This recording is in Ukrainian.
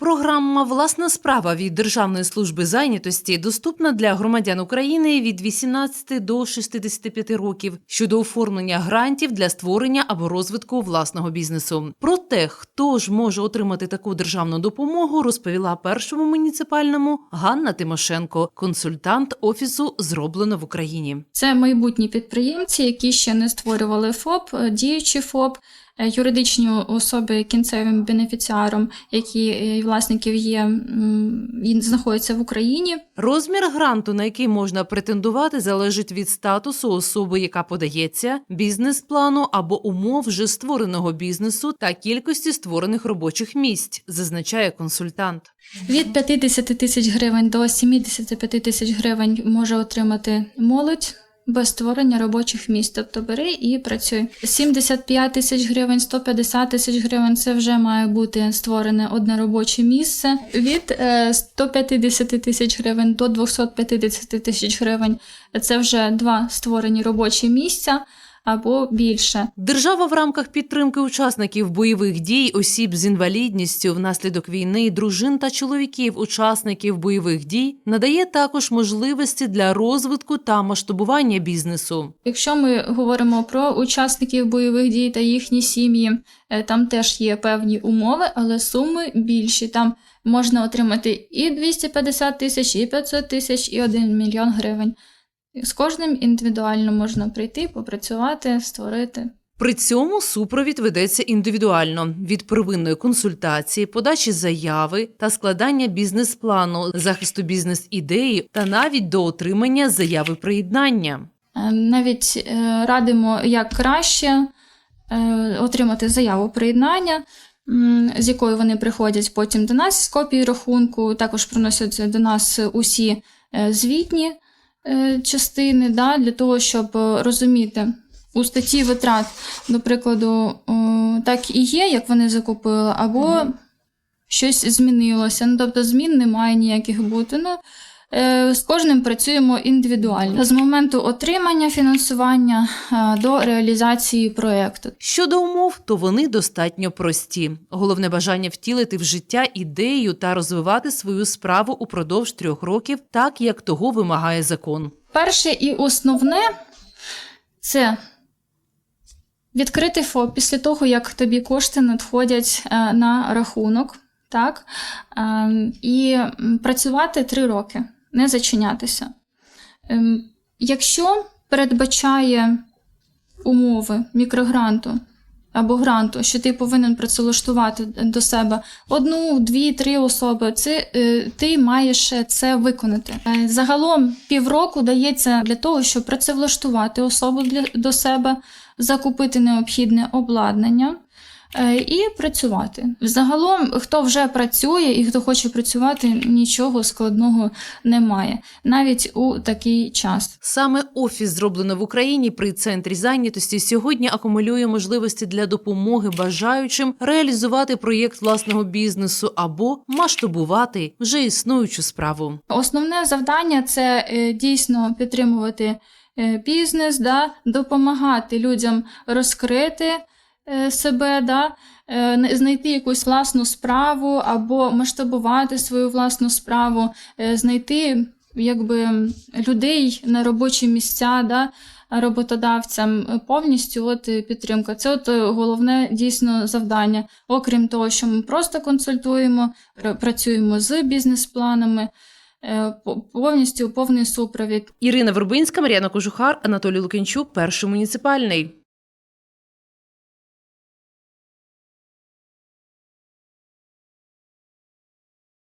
Програма Власна справа від Державної служби зайнятості доступна для громадян України від 18 до 65 років щодо оформлення грантів для створення або розвитку власного бізнесу. Про те, хто ж може отримати таку державну допомогу, розповіла першому муніципальному Ганна Тимошенко, консультант офісу зроблено в Україні. Це майбутні підприємці, які ще не створювали ФОП, діючі ФОП, юридичні особи кінцевим бенефіціаром, які е, власників є, м, він знаходиться в Україні. Розмір гранту, на який можна претендувати, залежить від статусу особи, яка подається, бізнес-плану або умов вже створеного бізнесу та кількості створених робочих місць, зазначає консультант. Від 50 тисяч гривень до 75 тисяч гривень може отримати молодь. Без створення робочих місць, тобто бери і працюй. 75 тисяч гривень, 150 тисяч гривень це вже має бути створене одне робоче місце. Від е, 150 тисяч гривень до 250 тисяч гривень це вже два створені робочі місця або більше. Держава в рамках підтримки учасників бойових дій, осіб з інвалідністю внаслідок війни, дружин та чоловіків, учасників бойових дій, надає також можливості для розвитку та масштабування бізнесу. Якщо ми говоримо про учасників бойових дій та їхні сім'ї, е, там теж є певні умови, але суми більші. Там можна отримати і 250 тисяч, і 500 тисяч, і 1 мільйон гривень. З кожним індивідуально можна прийти, попрацювати, створити. При цьому супровід ведеться індивідуально від первинної консультації, подачі заяви та складання бізнес-плану, захисту бізнес-ідеї та навіть до отримання заяви приєднання. Е, Навіть е, радимо, як краще е, отримати заяву приєднання, з якою вони приходять потім до нас з копією рахунку, також приносять до нас усі звітні частини, да, для того, щоб е, розуміти. У статті витрат, до прикладу, так і є, як вони закупили, або щось змінилося. Ну, тобто змін немає ніяких бути. Ну, Е, З кожним працюємо індивідуально з моменту отримання фінансування е, до реалізації проєкту. Щодо умов, то вони достатньо прості. Головне бажання втілити в життя ідею та розвивати свою справу упродовж трьох років, так як того вимагає закон. Перше і основне це відкрити ФОП після того, як тобі кошти надходять е, на рахунок, так? Е, і працювати три роки, не зачинятися. Ем, Якщо передбачає умови мікрогранту або гранту, що ти повинен працевлаштувати до себе одну, дві, три особи, це е, ти маєш це виконати. Е, Загалом півроку дається для того, щоб працевлаштувати особу для, до себе, закупити необхідне обладнання. Е, І працювати. Загалом, хто вже працює і хто хоче працювати, нічого складного немає, навіть у такий час. Саме офіс зроблено в Україні при центрі зайнятості сьогодні акумулює можливості для допомоги бажаючим реалізувати проєкт власного бізнесу або масштабувати вже існуючу справу. Основне завдання це е, дійсно підтримувати е, бізнес, да, допомагати людям розкрити себе, да, е, знайти якусь власну справу або масштабувати свою власну справу, е, знайти якби, людей на робочі місця. Да, Роботодавцям е, повністю от е, підтримка. Це от е, головне дійсно завдання. Окрім того, що ми просто консультуємо, працюємо з бізнес-планами, е, повністю повний супровід. Ірина Вербинська, Мар'яна Кожухар, Анатолій Лукінчук, перший муніципальний.